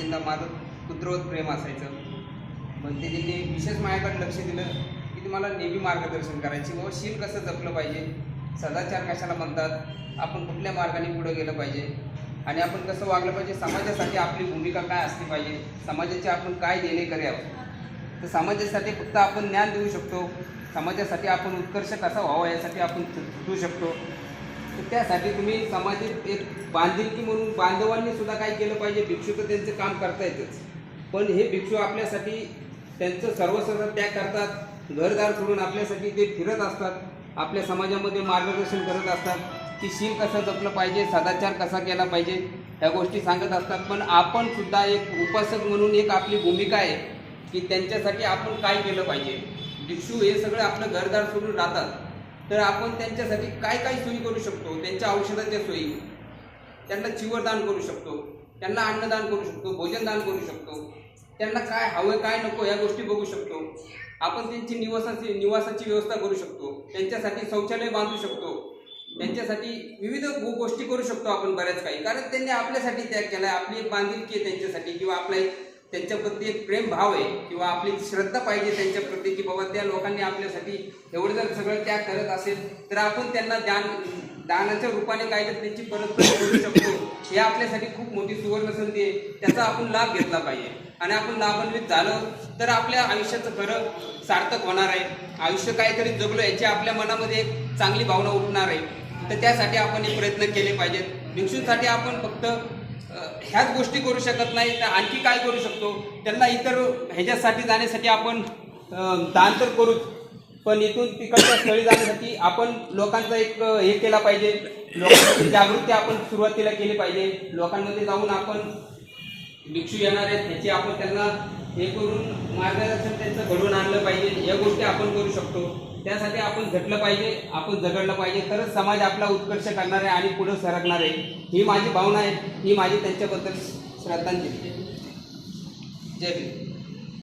त्यांना माझं पुत्रवत प्रेम असायचं. मग ते त्यांनी विशेष माझ्याकडे लक्ष दिलं की ते मला नेहमी मार्गदर्शन करायची. व शील कसं जपलं पाहिजे? सदाचार कशाला म्हणतात? आपण कुठल्या मार्गाने पुढं गेलं पाहिजे? आणि आपण कसं वागलं पाहिजे? समाजासाठी आपली भूमिका काय असली पाहिजे? समाजाचे आपण काय देणे करावं? तर समाजासाठी फक्त आपण ज्ञान देऊ शकतो. समाजासाठी आपण उत्कर्ष कसा व्हावा यासाठी आपण झुटू शकतो. तर त्यासाठी तुम्ही समाजात एक बांधिलकी म्हणून बांधवांनी सुद्धा काय केलं पाहिजे? भिक्षू तर त्यांचं काम करता येतच पण हे भिक्षू आपल्यासाठी त्यांचं सर्वस्व त्याग करतात. घरदार सोडून आपल्यासाठी ते फिरत असतात. आपल्या समाजामध्ये मार्गदर्शन करत असतात. की शील कसं जपलं पाहिजे? सदाचार कसा केला पाहिजे? ह्या गोष्टी सांगत असतात. पण आपण सुद्धा एक उपासक म्हणून एक आपली भूमिका आहे की त्यांच्यासाठी आपण काय केलं पाहिजे? भिक्षू हे सगळं आपलं घरदार सोडून राहतात. तर आपण त्यांच्यासाठी काय काय सोयी करू शकतो? त्यांच्या औषधाच्या सोयी. त्यांना चिवरदान करू शकतो. त्यांना अन्नदान करू शकतो. भोजनदान करू शकतो. त्यांना काय हवं काय नको या गोष्टी बघू शकतो. आपण त्यांची निवासाची निवासाची व्यवस्था करू शकतो. त्यांच्यासाठी शौचालय बांधू शकतो. त्यांच्यासाठी विविध गो- गोष्टी करू शकतो आपण बऱ्याच काही. कारण त्यांनी आपल्यासाठी त्याग केला आहे आपली एक बांधिलकी आहे त्यांच्यासाठी किंवा आपला एक त्यांच्याप्रती एक प्रेम भाव आहे किंवा आपली श्रद्धा पाहिजे त्यांच्याप्रती की बाबा त्या लोकांनी आपल्यासाठी एवढं जर सगळं त्याग करत असेल तर आपण त्यांना दान दानाच्या रूपाने काय तर त्यांची परत करू शकतो. हे आपल्यासाठी खूप मोठी सुवर्ण संधी आहे. त्याचा आपण लाभ घेतला पाहिजे. आणि आपण लाभान्वित झालं तर आपल्या आयुष्याचं खरं सार्थक होणार आहे. आयुष्य काहीतरी जगलो याची आपल्या मनामध्ये एक चांगली भावना उठणार आहे. तर त्यासाठी आपण हे प्रयत्न केले पाहिजेत. भिक्षूंसाठी आपण फक्त ह्याच गोष्टी करू शकत नाही तर आणखी काय करू शकतो? त्यांना इतर ह्याच्यासाठी जाण्यासाठी आपण दान तर करूच पण इथून तिकडच्या स्थळी जाण्यासाठी आपण लोकांचा एक हे केला पाहिजे. लोकांची जागृती आपण सुरुवातीला केली पाहिजे. लोकांमध्ये जाऊन आपण भिक्षू येणार आहेत ह्याची आपण त्यांना हे करून मार्गदर्शन त्यांचं घडवून आणलं पाहिजे. या आपण करू शकतो. त्यासाठी आपण झटलं पाहिजे आपण झगडलं पाहिजे. तरच समाज आपला उत्कर्ष करणार आहे आणि पुढे सरकणार. आहे ही माझी भावना आहे. ही माझी त्यांच्याबद्दल श्रद्धांजली. आहे. जय भीम